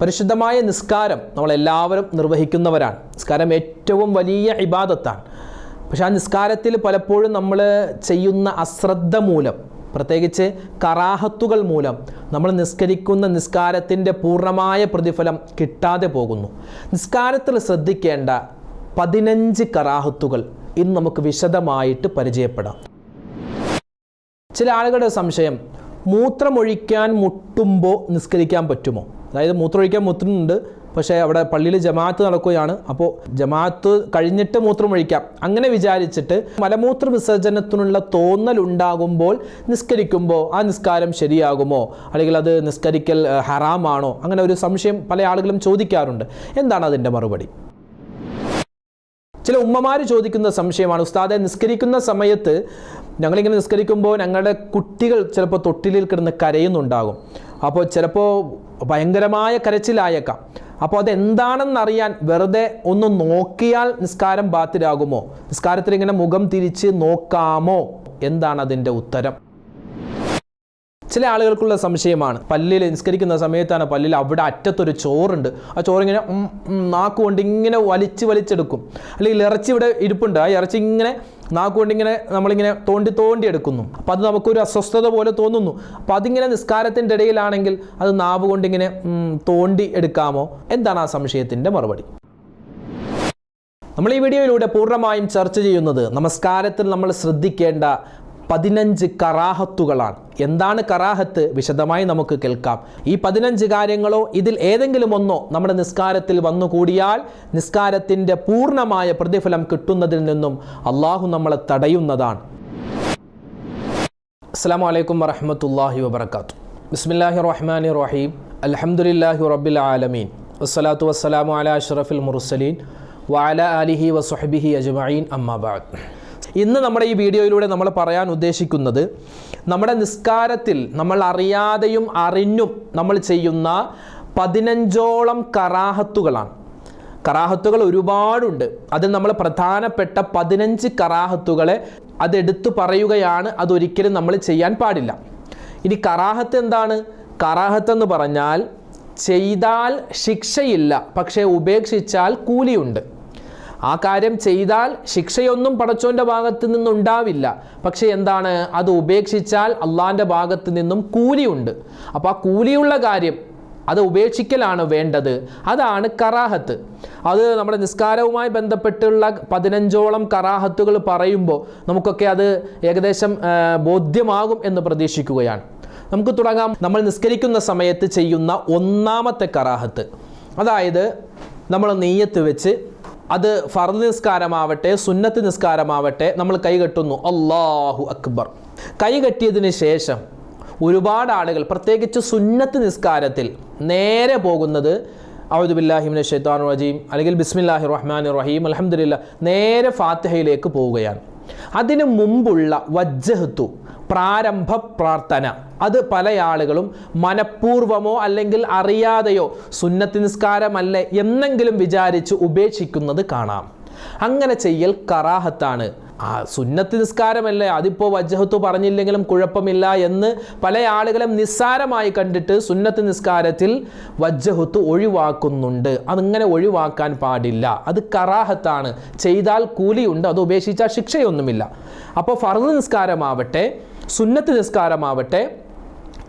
പരിശുദ്ധമായ നിസ്കാരം നമ്മളെല്ലാവരും നിർവഹിക്കുന്നവരാണ്. നിസ്കാരം ഏറ്റവും വലിയ ഇബാദത്താണ്. പക്ഷെ ആ നിസ്കാരത്തിൽ പലപ്പോഴും നമ്മൾ ചെയ്യുന്ന അശ്രദ്ധ മൂലം പ്രത്യേകിച്ച് കറാഹത്തുകൾ മൂലം നമ്മൾ നിസ്കരിക്കുന്ന നിസ്കാരത്തിന്റെ പൂർണമായ പ്രതിഫലം കിട്ടാതെ പോകുന്നു. നിസ്കാരത്തിൽ ശ്രദ്ധിക്കേണ്ട പതിനഞ്ച് കറാഹത്തുകൾ ഇന്ന് നമുക്ക് വിശദമായിട്ട് പരിചയപ്പെടാം. ചില ആളുകളുടെ സംശയം മൂത്രമൊഴിക്കാൻ മുട്ടുമ്പോൾ നിസ്കരിക്കാൻ പറ്റുമോ? അതായത് മൂത്രമൊഴിക്കാൻ മുത്തുന്നുണ്ട് പക്ഷേ അവിടെ പള്ളിയിൽ ജമാഅത്ത് നടക്കുകയാണ്. അപ്പോൾ ജമാഅത്ത് കഴിഞ്ഞിട്ട് മൂത്രം ഒഴിക്കാം. അങ്ങനെ വിചാരിച്ചിട്ട് മലമൂത്ര വിസർജനത്തിനുള്ള തോന്നൽ ഉണ്ടാകുമ്പോൾ നിസ്കരിക്കുമ്പോൾ ആ നിസ്കാരം ശരിയാകുമോ? അല്ലെങ്കിൽ അത് നിസ്കരിക്കൽ ഹറാമാണോ? അങ്ങനെ ഒരു സംശയം പല ആളുകളും ചോദിക്കാറുണ്ട്. എന്താണ് അതിന്റെ മറുപടി? ചില ഉമ്മമാർ ചോദിക്കുന്ന സംശയമാണ്. ഉസ്താദെ നിസ്കരിക്കുന്ന സമയത്ത് ഞങ്ങളിങ്ങനെ നിസ്കരിക്കുമ്പോൾ ഞങ്ങളുടെ കുട്ടികൾ ചിലപ്പോൾ തൊട്ടിലിൽ കിടന്ന് കരയുന്നുണ്ടാകും. അപ്പോൾ ചിലപ്പോൾ ഭയങ്കരമായ കരച്ചിലായേക്കാം. അപ്പോൾ അതെന്താണെന്നറിയാൻ വെറുതെ ഒന്ന് നോക്കിയാൽ നിസ്കാരം ബാത്തിലാകുമോ? നിസ്കാരത്തിൽ ഇങ്ങനെ മുഖം തിരിച്ച് നോക്കാമോ? എന്താണ് അതിന്റെ ഉത്തരം? ചില ആളുകൾക്കുള്ള സംശയമാണ്. പല്ലിൽ നിസ്കരിക്കുന്ന സമയത്താണ് പല്ലിൽ അവിടെ അറ്റത്തൊരു ചോറുണ്ട്. ആ ചോറിങ്ങനെ നാക്കുകൊണ്ട് ഇങ്ങനെ വലിച്ച് വലിച്ചെടുക്കും. അല്ലെങ്കിൽ ഇറച്ചി ഇവിടെ ഇരിപ്പുണ്ട്. ആ ഇറച്ചി ഇങ്ങനെ നാക്കുകൊണ്ട് ഇങ്ങനെ നമ്മളിങ്ങനെ തോണ്ടി തോണ്ടി എടുക്കുന്നു. അപ്പം അത് നമുക്കൊരു അസ്വസ്ഥത പോലെ തോന്നുന്നു. അപ്പം അതിങ്ങനെ നിസ്കാരത്തിന്റെ ഇടയിലാണെങ്കിൽ അത് നാവ് കൊണ്ടിങ്ങനെ തോണ്ടി എടുക്കാമോ? എന്താണ് ആ സംശയത്തിന്റെ മറുപടി? നമ്മൾ ഈ വീഡിയോയിലൂടെ പൂർണമായും ചർച്ച ചെയ്യുന്നത് നമസ്കാരത്തിൽ നമ്മൾ ശ്രദ്ധിക്കേണ്ട പതിനഞ്ച് കറാഹത്തുകളാണ്. എന്താണ് കറാഹത്ത്? വിശദമായി നമുക്ക് കേൾക്കാം. ഈ പതിനഞ്ച് കാര്യങ്ങളോ ഇതിൽ ഏതെങ്കിലും ഒന്നോ നമ്മുടെ നിസ്കാരത്തിൽ വന്നുകൂടിയാൽ നിസ്കാരത്തിന്റെ പൂർണമായ പ്രതിഫലം കിട്ടുന്നതിൽ നിന്നും അള്ളാഹു നമ്മളെ തടയുന്നതാണ്. അസ്സാം വലൈക്കും വറഹമത്തല്ലാഹി വബർക്കാത്തു ബിസ്മില്ലാഹി റഹ്മാനി റഹീം. അലഹമുല്ലാഹി റബ്ബിൽ ആലമീൻ. വസ്സലാത്തു വസ്സലാമു അല അഷ്റഫിൽ മുർസലീൻ. വഅല അലിഹി വസുഹബിഹി അജ്മഈൻ. അമ്മാബാദ് ഇന്ന് നമ്മുടെ ഈ വീഡിയോയിലൂടെ നമ്മൾ പറയാൻ ഉദ്ദേശിക്കുന്നത് നമ്മുടെ നിസ്കാരത്തിൽ നമ്മൾ അറിയാതെയും അറിഞ്ഞും നമ്മൾ ചെയ്യുന്ന പതിനഞ്ചോളം കറാഹത്തുകളാണ്. കറാഹത്തുകൾ ഒരുപാടുണ്ട്. അതിൽ നമ്മൾ പ്രധാനപ്പെട്ട പതിനഞ്ച് കറാഹത്തുകളെ അതെടുത്തു പറയുകയാണ്. അതൊരിക്കലും നമ്മൾ ചെയ്യാൻ പാടില്ല. ഇനി കറാഹത്ത് എന്താണ്? കറാഹത്ത് എന്ന് പറഞ്ഞാൽ ചെയ്താൽ ശിക്ഷയില്ല പക്ഷേ ഉപേക്ഷിച്ചാൽ കൂലിയുണ്ട്. ആ കാര്യം ചെയ്താൽ ശിക്ഷയൊന്നും പടച്ചോന്റെ ഭാഗത്ത് നിന്നുണ്ടാവില്ല. പക്ഷെ എന്താണ്? അത് ഉപേക്ഷിച്ചാൽ അള്ളാന്റെ ഭാഗത്ത് നിന്നും കൂലിയുണ്ട്. അപ്പോൾ ആ കൂലിയുള്ള കാര്യം അത് ഉപേക്ഷിക്കലാണ് വേണ്ടത്. അതാണ് കറാഹത്ത്. അത് നമ്മുടെ നിസ്കാരവുമായി ബന്ധപ്പെട്ടുള്ള പതിനഞ്ചോളം കറാഹത്തുകൾ പറയുമ്പോൾ നമുക്കൊക്കെ അത് ഏകദേശം ബോധ്യമാകും എന്ന് പ്രതീക്ഷിക്കുകയാണ്. നമുക്ക് തുടങ്ങാം. നമ്മൾ നിസ്കരിക്കുന്ന സമയത്ത് ചെയ്യുന്ന ഒന്നാമത്തെ കറാഹത്ത്. അതായത് നമ്മൾ നെയ്യത്ത് വെച്ച് അത് ഫർദ് നിസ്കാരമാവട്ടെ സുന്നത്ത് നിസ്കാരമാവട്ടെ നമ്മൾ കൈകെട്ടുന്നു. അള്ളാഹു അക്ബർ. കൈകെട്ടിയതിന് ശേഷം ഒരുപാട് ആളുകൾ പ്രത്യേകിച്ച് സുന്നത്ത് നിസ്കാരത്തിൽ നേരെ പോകുന്നത് ഔദുബില്ലാഹിമിൻ ഷെയ്ത്താൻ റജീം അല്ലെങ്കിൽ ബിസ്മില്ലാഹി റഹ്മാൻ റഹീം അലഹമില്ല നേരെ ഫാത്തിഹയിലേക്ക് പോവുകയാണ്. അതിനു മുമ്പുള്ള വജ്ജഹത്തു പ്രാരംഭ പ്രാർത്ഥന. അത് പല ആളുകളും മനഃപൂർവമോ അല്ലെങ്കിൽ അറിയാതെയോ സുന്നത്ത് നിസ്കാരമല്ലേ എന്നെങ്കിലും വിചാരിച്ച് ഉപേക്ഷിക്കുന്നത് കാണാം. അങ്ങനെ ചെയ്യൽ കറാഹത്താണ്. ആ സുന്നത്ത് നിസ്കാരമല്ലേ? അതിപ്പോൾ വജ്ജഹത്ത് പറഞ്ഞില്ലെങ്കിലും കുഴപ്പമില്ല എന്ന് പല ആളുകളും നിസ്സാരമായി കണ്ടിട്ട് സുന്നത്ത് നിസ്കാരത്തിൽ വജ്ജഹത്ത് ഒഴിവാക്കുന്നുണ്ട്. അതിങ്ങനെ ഒഴിവാക്കാൻ പാടില്ല. അത് കറാഹത്താണ്. ചെയ്താൽ കൂലിയുണ്ട്. അത് ഉപേക്ഷിച്ചാൽ ശിക്ഷയൊന്നുമില്ല. അപ്പോൾ ഫർദ് നിസ്കാരമാവട്ടെ സുന്നത്ത് നിസ്കാരമാവട്ടെ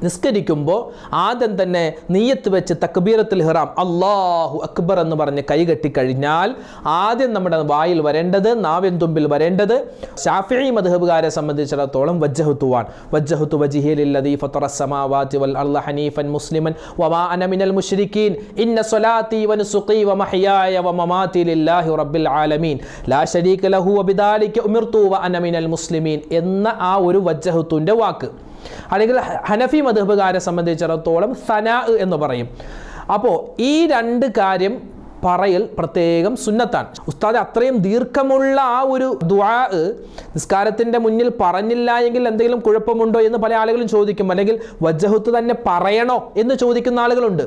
നിസ്കരിക്കുമ്പോൾ ആദ്യം തന്നെ നീയത്ത് വെച്ച് തക്ബീറത്തിൽ ഹിറാം അള്ളാഹു അക്ബർ എന്ന് പറഞ്ഞ് കൈകെട്ടി കഴിഞ്ഞാൽ ആദ്യം നമ്മുടെ വായിൽ വരേണ്ടത് നാവിൻ തുമ്പിൽ വരേണ്ടത് ഷാഫി മദ്ഹബുകാരെ സംബന്ധിച്ചിടത്തോളം വജ്ജഹുത്തുവാൻ വജ്ജഹുത്തു വജിഹിലില്ലദീ ഫത്തറ സമാവാതി വൽ അള്ള ഹനീഫൻ മുസ്ലിമൻ വമാ അന മിനൽ മുശ്രിക്കീൻ. ഇന്ന സ്വലാത്തി വനുസുഖി വമഹ്യായ വമമാതി ലില്ലാഹി റബ്ബിൽ ആലമീൻ. ലാ ശരീക ലഹു വബിദാലിക ഉമിർതു വ അന മിനൽ മുസ്ലിമീൻ എന്ന ആ ഒരു വജ്ജഹത്തുന്റെ വാക്ക്. അല്ലെങ്കിൽ ഹനഫി മധുബുകാരെ സംബന്ധിച്ചിടത്തോളം സനാ എന്ന് പറയും. അപ്പോൾ ഈ രണ്ട് കാര്യം പറയൽ പ്രത്യേകം സുന്നത്താണ്. ഉസ്താദ് അത്രയും ദീർഘമുള്ള ആ ഒരു ദ്വാ നിസ്കാരത്തിന്റെ മുന്നിൽ പറഞ്ഞില്ല എങ്കിൽ എന്തെങ്കിലും കുഴപ്പമുണ്ടോ എന്ന് പല ആളുകളും ചോദിക്കും. അല്ലെങ്കിൽ വജ്ജഹത്ത് തന്നെ പറയണോ എന്ന് ചോദിക്കുന്ന ആളുകളുണ്ട്.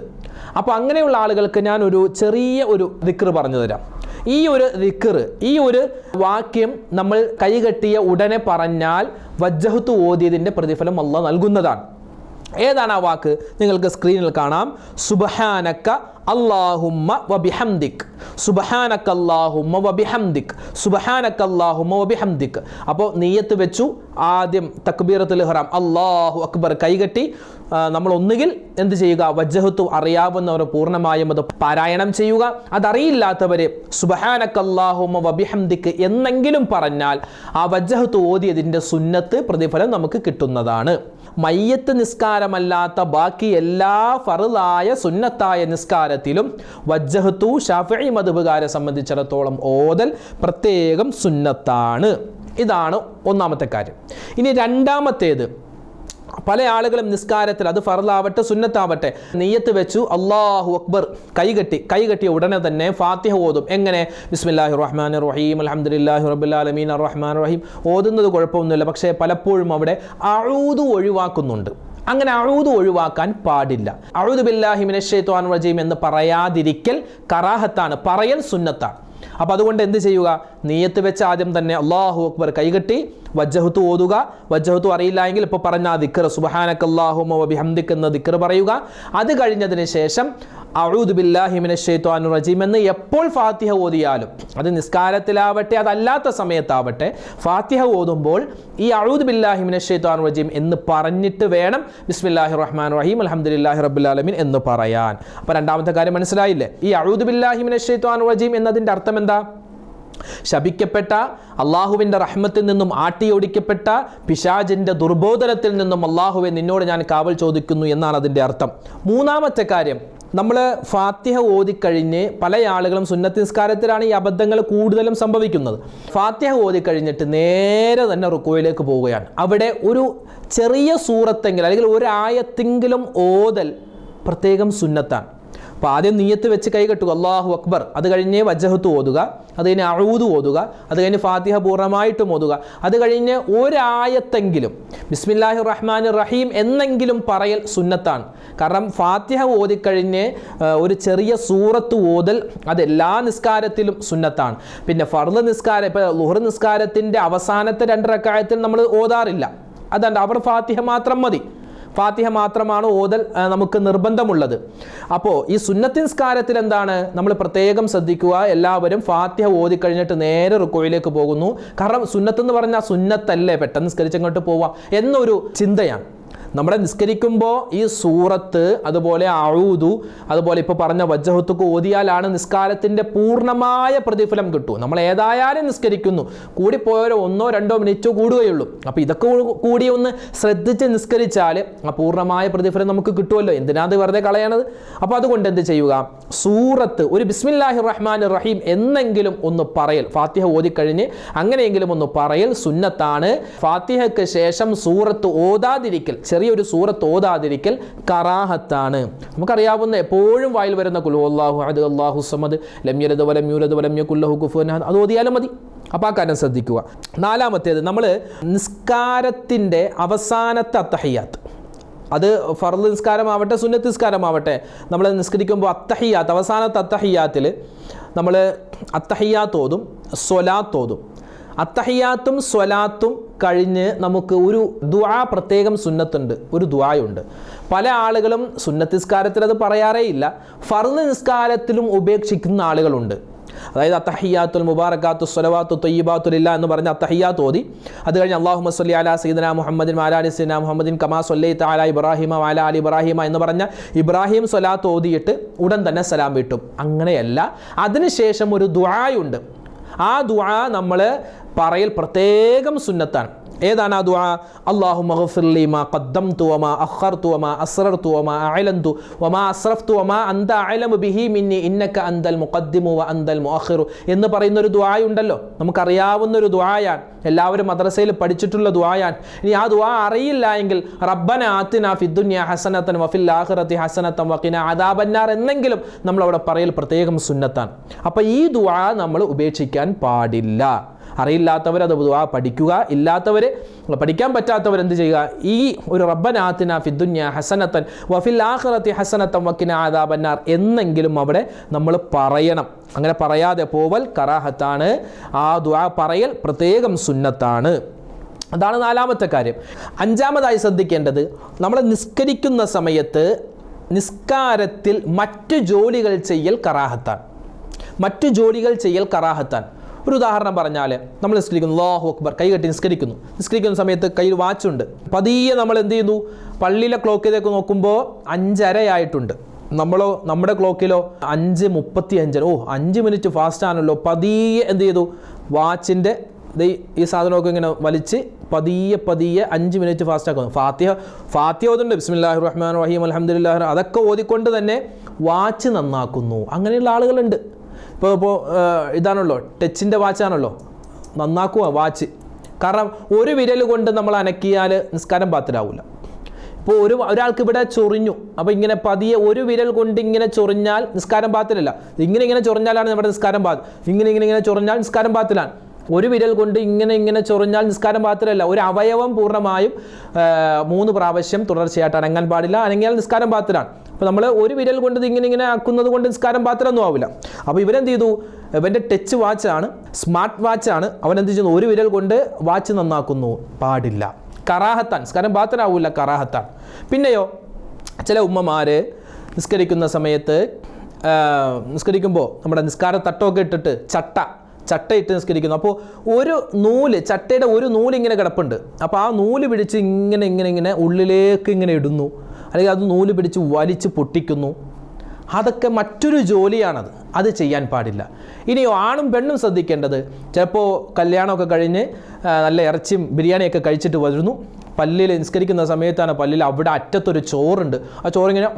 അപ്പോൾ അങ്ങനെയുള്ള ആളുകൾക്ക് ഞാൻ ഒരു ചെറിയ ഒരു ദിക്ർ പറഞ്ഞു തരാം. ഈ ഒരു ദിക്ർ ഈ ഒരു വാക്യം നമ്മൾ കൈകെട്ടിയ ഉടനെ പറഞ്ഞാൽ വജ്ജഹത്ത് ഓതിയതിന്റെ പ്രതിഫലം അല്ല നൽകുന്നതാണ്. ഏതാണ് ആ വാക്ക്? നിങ്ങൾക്ക് സ്ക്രീനിൽ കാണാം. സുബഹാനക്ക അള്ളാഹുമ്മ വബിഹംദിക്. അള്ളാഹുമ്മ വബിഹംദിക്. അള്ളാഹുമ്മ വബിഹംദിക്. അപ്പോൾ നെയ്യത്ത് വെച്ചു ആദ്യം തക്ബീറത്തുൽ ഹറാം അള്ളാഹു അക്ബർ കൈകെട്ടി നമ്മൾ ഒന്നുകിൽ എന്ത് ചെയ്യുക? വജ്ജഹത്തു അറിയാവുന്നവർ പൂർണമായും അത് പാരായണം ചെയ്യുക. അതറിയില്ലാത്തവര് സുബഹാനക്കല്ലാഹുമ വബിഹംദിക് എന്നെങ്കിലും പറഞ്ഞാൽ ആ വജ്ജഹത്ത് ഓതിയതിന്റെ സുന്നത്ത് പ്രതിഫലം നമുക്ക് കിട്ടുന്നതാണ്. മയ്യത്ത് നിസ്കാരമല്ലാത്ത ബാക്കി എല്ലാ ഫറുലായ സുന്നത്തായ നിസ്കാരത്തിലും വജ്ജഹത്തു ഷാഫി മധുബുകാരെ സംബന്ധിച്ചിടത്തോളം ഓതൽ പ്രത്യേകം സുന്നത്താണ്. ഇതാണ് ഒന്നാമത്തെ കാര്യം. ഇനി രണ്ടാമത്തേത്. പല ആളുകളും നിസ്കാരത്തിൽ അത് ഫറലാവട്ടെ സുന്നത്താവട്ടെ. നെയ്യത്ത് വെച്ചു അള്ളാഹു അക്ബർ. കൈകെട്ടി കൈകെട്ടിയ ഉടനെ തന്നെ ഫാത്തിഹ ഓതും. എങ്ങനെ? ബിസ്മില്ലാഹി റഹ്മാൻ റഹീം അലഹമുല്ലാഹി റബുല്ലാലമീൻ റഹ്മാൻ റഹീം. ഓതുന്നത് കുഴപ്പമൊന്നുമില്ല. പക്ഷേ പലപ്പോഴും അവിടെ അഴുതു ഒഴിവാക്കുന്നുണ്ട്. അങ്ങനെ അഴുത് ഒഴിവാക്കാൻ പാടില്ല. അഴുത് ബില്ലാഹി മിനശ്ശൈത്വാൻ റജീം എന്ന് പറയാതിരിക്കൽ കറാഹത്താണ് പറയൽ സുന്നത്താണ്. അപ്പോൾ അതുകൊണ്ട് എന്ത് ചെയ്യുക? നീയത്ത് വെച്ച് ആദ്യം തന്നെ അള്ളാഹു അക്ബർ കൈകെട്ടി വജ്ജഹത്ത് ഓതുക. വജ്ജഹത്ത് അറിയില്ല എങ്കിൽ ഇപ്പോൾ പറഞ്ഞ ദിക്കർ സുബഹാനക്ക് അള്ളാഹുമ വബിഹംദിക്ക് എന്ന ദിക്കർ പറയുക. അത് കഴിഞ്ഞതിന് ശേഷം അഴൂദ് ബില്ലാഹിമിനെ ഷെയ്ത്വാനു റജീം എന്ന് എപ്പോൾ ഫാത്തിഹ ഓതിയാലും അത് നിസ്കാരത്തിലാവട്ടെ അതല്ലാത്ത സമയത്താവട്ടെ ഫാത്തിഹ ഓതുമ്പോൾ ഈ അഴൂദ് ബില്ലാഹിമിനെ ഷെയ്ത്വാനു റജീം എന്ന് പറഞ്ഞിട്ട് വേണം ബിസ്മില്ലാഹി റഹ്മാൻ റഹീം അലഹമുല്ലാഹി റബുല്ലാലമീൻ എന്ന് പറയാൻ. അപ്പോൾ രണ്ടാമത്തെ കാര്യം മനസ്സിലായില്ലേ? ഈ അഴൂദ് ബില്ലാഹിമിനെ ഷെയ്ത്വാനു റജീം എന്നതിന്റെ അർത്ഥം എന്താ? ശപിക്കപ്പെട്ട അള്ളാഹുവിന്റെ റഹ്മത്തിൽ നിന്നും ആട്ടിയോടിക്കപ്പെട്ട പിശാജിന്റെ ദുർബോധനത്തിൽ നിന്നും അള്ളാഹുവെ നിന്നോട് ഞാൻ കാവൽ ചോദിക്കുന്നു എന്നാണ് അതിന്റെ അർത്ഥം. മൂന്നാമത്തെ കാര്യം നമ്മൾ ഫാത്തിഹ ഓതിക്കഴിഞ്ഞ് പല ആളുകളും സുന്നത്ത് നിസ്കാരത്തിലാണ് ഈ അബദ്ധങ്ങൾ കൂടുതലും സംഭവിക്കുന്നത്. ഫാത്തിഹ ഓതിക്കഴിഞ്ഞിട്ട് നേരെ തന്നെ റുക്കോയിലേക്ക് പോവുകയാണ്. അവിടെ ഒരു ചെറിയ സൂറത്തെങ്കിലും അല്ലെങ്കിൽ ഒരു ആയത്തെങ്കിലും ഓതൽ പ്രത്യേകം സുന്നത്താണ്. അപ്പോൾ ആദ്യം നീയത്ത് വെച്ച് കൈ കെട്ടുക. അള്ളാഹു അക്ബർ. അത് കഴിഞ്ഞ് വജഹത്ത് ഓതുക. അത് കഴിഞ്ഞ് അഴൂത് ഓതുക. അത് കഴിഞ്ഞ് ഫാത്തിഹ പൂർണമായിട്ടും ഓതുക. അത് കഴിഞ്ഞ് ഒരായത്തെങ്കിലും ബിസ്മില്ലാഹി റഹ്മാൻ റഹീം എന്നെങ്കിലും പറയൽ സുന്നത്താണ്. കാരണം ഫാത്തിഹ ഓതിക്കഴിഞ്ഞ് ഒരു ചെറിയ സൂറത്ത് ഓതൽ അത് എല്ലാ നിസ്കാരത്തിലും സുന്നത്താണ്. പിന്നെ ഫർദ് നിസ്കാരം ഇപ്പോൾ ലുഹർ നിസ്കാരത്തിന്റെ അവസാനത്തെ രണ്ട് റക്കായത്തിൽ നമ്മൾ ഓതാറില്ല. അതാണ്ട് അവർ ഫാത്തിഹ മാത്രം മതി. ഫാത്തിഹ മാത്രമാണ് ഓതൽ നമുക്ക് നിർബന്ധമുള്ളത്. അപ്പോൾ ഈ സുന്നത്ത് നിസ്കാരത്തിൽ എന്താണ് നമ്മൾ പ്രത്യേകം ശ്രദ്ധിക്കുക. എല്ലാവരും ഫാത്തിഹ ഓതി കഴിഞ്ഞിട്ട് നേരെ റുക്കോയിലേക്ക് പോകുന്നു. കാരണം സുന്നത്ത് എന്ന് പറഞ്ഞാൽ സുന്നത്തല്ലേ പെട്ടെന്ന് നിസ്കരിച്ചങ്ങോട്ട് പോവാം എന്നൊരു ചിന്തയാണ്. നമ്മുടെ നിസ്കരിക്കുമ്പോൾ ഈ സൂറത്ത് അതുപോലെ അഴൂതു അതുപോലെ ഇപ്പോൾ പറഞ്ഞ വജ്ജഹത്തുക്ക് ഓതിയാലാണ് നിസ്കാരത്തിന്റെ പൂർണമായ പ്രതിഫലം കിട്ടൂ. നമ്മൾ ഏതായാലും നിസ്കരിക്കുന്നു. കൂടിപ്പോയാലോ ഒന്നോ രണ്ടോ മിനിറ്റോ കൂടുകയുള്ളൂ. അപ്പോൾ ഇതൊക്കെ കൂടി ഒന്ന് ശ്രദ്ധിച്ച് നിസ്കരിച്ചാൽ ആ പൂർണമായ പ്രതിഫലം നമുക്ക് കിട്ടുമല്ലോ. എന്തിനാത് വെറുതെ കളയണത്? അപ്പോൾ അതുകൊണ്ട് എന്ത് ചെയ്യുക? സൂറത്ത് ഒരു ബിസ്മില്ലാഹി റഹ്മാൻ റഹീം എന്നെങ്കിലും ഒന്ന് പറയൽ. ഫാത്തിഹ ഓതിക്കഴിഞ്ഞ് അങ്ങനെയെങ്കിലും ഒന്ന് പറയൽ സുന്നത്താണ്. ഫാത്തിഹയ്ക്ക് ശേഷം സൂറത്ത് ഓതാതിരിക്കൽ. ചെറിയൊരു സൂറത്ത് ഓതാതിരിക്കൽ കറാഹത്താണ്. നമുക്കറിയാവുന്ന എപ്പോഴും വായിൽ വരുന്ന കുലു സമദ് വലം യൂരത് വലം കുഫുൻ അത് ഓതിയാലും മതി. അപ്പോൾ ആ കാര്യം ശ്രദ്ധിക്കുക. നാലാമത്തേത് നമ്മൾ നിസ്കാരത്തിന്റെ അവസാനത്തെ അത്തഹയ്യാത്ത് അത് ഫർദ് നിസ്കാരമാവട്ടെ സുന്നത്ത് നിസ്കാരമാവട്ടെ നമ്മൾ നിസ്കരിക്കുമ്പോൾ അത്തഹയ്യാത്ത് അവസാനത്തെ അത്തഹയ്യാത്തിൽ നമ്മൾ അത്തഹയ്യാത്തോതും ഓതും സ്വലാത്ത് ഓതും. അത്തഹിയാത്തും സ്വലാത്തും കഴിഞ്ഞ് നമുക്ക് ഒരു ദുആ പ്രത്യേകം സുന്നത്തുണ്ട് ഒരു ദുആയുണ്ട്. പല ആളുകളും സുന്നത്ത് നിസ്കാരത്തിൽ അത് പറയാറേ ഇല്ല ഫർദ് നിസ്കാരത്തിലും ഉപേക്ഷിക്കുന്ന ആളുകളുണ്ട്. അതായത് അത്തഹിയാത്തുൽ മുബാറക്കാത്തു സ്വലവാത്തു തൊയ്യബാത്തുലില്ല എന്ന് പറഞ്ഞ അത്തഹിയാത്ത് ഓതി. അത് കഴിഞ്ഞ് അള്ളാഹു മസ്ലി അലാ സീദന മുഹമ്മദിൻ മാലാലി സീന മുഹമ്മദിൻ കമാ സൊല്ലൈ താല ഇബ്രാഹിമ വാല അലി ഇബ്രാഹിമ എന്ന് പറഞ്ഞ ഇബ്രാഹിം സ്വലാത്ത് ഓതിയിട്ട് ഉടൻ തന്നെ സലാം വീട്ടും. അങ്ങനെയല്ല. അതിനുശേഷം ഒരു ദുആയുണ്ട്. ആ ദുആ നമ്മൾ പറയൽ പ്രത്യേകം സുന്നത്താണ്. ഏതാണ് ആ ദുആ? അല്ലാഹു മഗ്ഫിർലി മാ ഖദ്ദംതു വമാ അഖർതു വമാ അസ്റർതു വമാ അഅലന്തു വമാ അസ്റഫ്തു വമാ അന്ത അഅലമു ബിഹി മിന്നി ഇന്നക അന്തൽ മുഖദ്ദിമു വ അന്തൽ മുഅഖിറു എന്ന് പറയുന്ന ഒരു ദുആയുണ്ടല്ലോ. നമുക്കറിയാവുന്ന ഒരു ദുആയാണ്. എല്ലാവരും മദ്രസയിൽ പഠിച്ചിട്ടുള്ള ദുആയാണ്. ഇനി ആ ദുആ അറിയില്ല എങ്കിൽ റബ്ബന ആത്തിന ഫിദ്ദുനിയ ഹസനത്തൻ വഫിൽ ആഖിറതി ഹസനത്തൻ വഖിന അദാബന്നാർ എന്നെങ്കിലും നമ്മൾ അവിടെ പറയൽ പ്രത്യേകം സുന്നത്താണ്. അപ്പോൾ ഈ ദുആ നമ്മൾ ഉപേക്ഷിക്കാൻ പാടില്ല. അറിയില്ലാത്തവർ അത് ദുആ പഠിക്കുക. ഇല്ലാത്തവർ പഠിക്കാൻ പറ്റാത്തവർ എന്ത് ചെയ്യുക? ഈ ഒരു റബ്ബനാത്തിന ഫിദ്ദുന്യ ഹസനത്തൻ വഫിൽ ആഖിറത്തി ഹസനത്തൻ വക്കിന ആദാബന്നാർ എന്നെങ്കിലും അവിടെ നമ്മൾ പറയണം. അങ്ങനെ പറയാതെ പോവൽ കറാഹത്താണ്. ആ ദുആ പറയൽ പ്രത്യേകം സുന്നത്താണ്. അതാണ് നാലാമത്തെ കാര്യം. അഞ്ചാമതായി ശ്രദ്ധിക്കേണ്ടത് നമ്മൾ നിസ്കരിക്കുന്ന സമയത്ത് നിസ്കാരത്തിൽ മറ്റു ജോലികൾ ചെയ്യൽ കറാഹത്താണ്. മറ്റു ജോലികൾ ചെയ്യൽ കറാഹത്താണ്. ഒരു ഉദാഹരണം പറഞ്ഞാൽ നമ്മൾ നിസ്കരിക്കുന്നു അല്ലാഹു അക്ബർ. കൈ കെട്ടി നിസ്കരിക്കുന്നു. നിസ്കരിക്കുന്ന സമയത്ത് കയ്യിൽ വാച്ചുണ്ട് പതിയെ നമ്മൾ എന്ത് ചെയ്യുന്നു? പള്ളിയിലെ ക്ലോക്കിലേക്ക് നോക്കുമ്പോൾ അഞ്ചരയായിട്ടുണ്ട്. നമ്മളോ നമ്മുടെ ക്ലോക്കിലോ അഞ്ച് മുപ്പത്തി അഞ്ചര ഓ അഞ്ച് മിനിറ്റ് ഫാസ്റ്റ് ആണല്ലോ. പതിയെ എന്ത് ചെയ്തു? വാച്ചിന്റെ ഈ സാധനമൊക്കെ ഇങ്ങനെ വലിച്ച് പതിയെ പതിയെ അഞ്ച് മിനിറ്റ് ഫാസ്റ്റ് ആക്കുന്നു. ഫാത്തിഹ ഫാത്തിഹ ഓതുണ്ട് ബിസ്മില്ലാഹി റഹ്മാൻ റഹീം അലഹമുല്ലാ അതൊക്കെ ഓതിക്കൊണ്ട് തന്നെ വാച്ച് നന്നാക്കുന്നു. അങ്ങനെയുള്ള ആളുകളുണ്ട്. ഇപ്പോൾ ഇപ്പോൾ ഇതാണല്ലോ ടച്ചിന്റെ വാച്ചാണല്ലോ. നന്നാക്കുക വാച്ച്. കാരണം ഒരു വിരൽ കൊണ്ട് നമ്മൾ അനക്കിയാൽ നിസ്കാരം പാത്തിലാവില്ല ഇപ്പോൾ ഒരു ഒരാൾക്ക് ഇവിടെ ചൊറിഞ്ഞു. അപ്പോൾ ഇങ്ങനെ പതിയെ ഒരു വിരൽ കൊണ്ട് ഇങ്ങനെ ചൊറിഞ്ഞാൽ നിസ്കാരം പാത്രല്ല ഇങ്ങനെ ഇങ്ങനെ ചൊറിഞ്ഞാലാണ് നമ്മുടെ നിസ്കാരം പാത്ത് ഇങ്ങനെ ഇങ്ങനെ ഇങ്ങനെ ചൊറിഞ്ഞാൽ നിസ്കാരം പാത്രമാണ് ഒരു വിരൽ കൊണ്ട് ഇങ്ങനെ ഇങ്ങനെ ചൊറിഞ്ഞാൽ നിസ്കാരം പാത്രല്ല ഒരു അവയവം പൂർണമായും മൂന്ന് പ്രാവശ്യം തുടർച്ചയായിട്ട് അനങ്ങാൻ പാടില്ല അനങ്ങിയാൽ നിസ്കാരം പാത്തിലാണ് അപ്പോൾ നമ്മൾ ഒരു വിരൽ കൊണ്ട് ഇങ്ങനെ ഇങ്ങനെ ആക്കുന്നത് കൊണ്ട് നിസ്കാരം പാത്രമൊന്നും ആവില്ല. അപ്പോൾ ഇവരെന്ത് ചെയ്തു? ഇവന്റെ ടച്ച് വാച്ചാണ് സ്മാർട്ട് വാച്ചാണ് അവൻ എന്ത് ചെയ്യുന്നു? ഒരു വിരൽ കൊണ്ട് വാച്ച് നന്നാക്കുന്നു. പാടില്ല. കറാഹത്താൻ. നിസ്കാരം പാത്രമാവില്ല കറാഹത്താൻ. പിന്നെയോ ചില ഉമ്മമാർ നിസ്കരിക്കുന്ന സമയത്ത് നിസ്കരിക്കുമ്പോൾ നമ്മുടെ നിസ്കാര തട്ടമൊക്കെ ഇട്ടിട്ട് ചട്ട ചട്ടയിട്ട് നിസ്കരിക്കുന്നു. അപ്പോൾ ഒരു നൂൽ ചട്ടയുടെ ഒരു നൂൽ ഇങ്ങനെ കിടപ്പുണ്ട്. അപ്പോൾ ആ നൂൽ പിടിച്ച് ഇങ്ങനെ ഇങ്ങനെ ഇങ്ങനെ ഉള്ളിലേക്ക് ഇങ്ങനെ ഇടുന്നു. അല്ലെങ്കിൽ അത് നൂൽ പിടിച്ച് വലിച്ച് പൊട്ടിക്കുന്നു. അതൊക്കെ മറ്റൊരു ജോലിയാണത്. അത് ചെയ്യാൻ പാടില്ല. ഇനി ആണും പെണ്ണും ശ്രദ്ധിക്കേണ്ടത്. ചിലപ്പോൾ കല്യാണമൊക്കെ കഴിഞ്ഞ് നല്ല ഇറച്ചിയും ബിരിയാണിയൊക്കെ കഴിച്ചിട്ട് വരുന്നു. പല്ലിൽ നിസ്കരിക്കുന്ന സമയത്താണ് പല്ലിൽ അവിടെ അറ്റത്തൊരു ചോറുണ്ട്. ആ ചോറിങ്ങനെ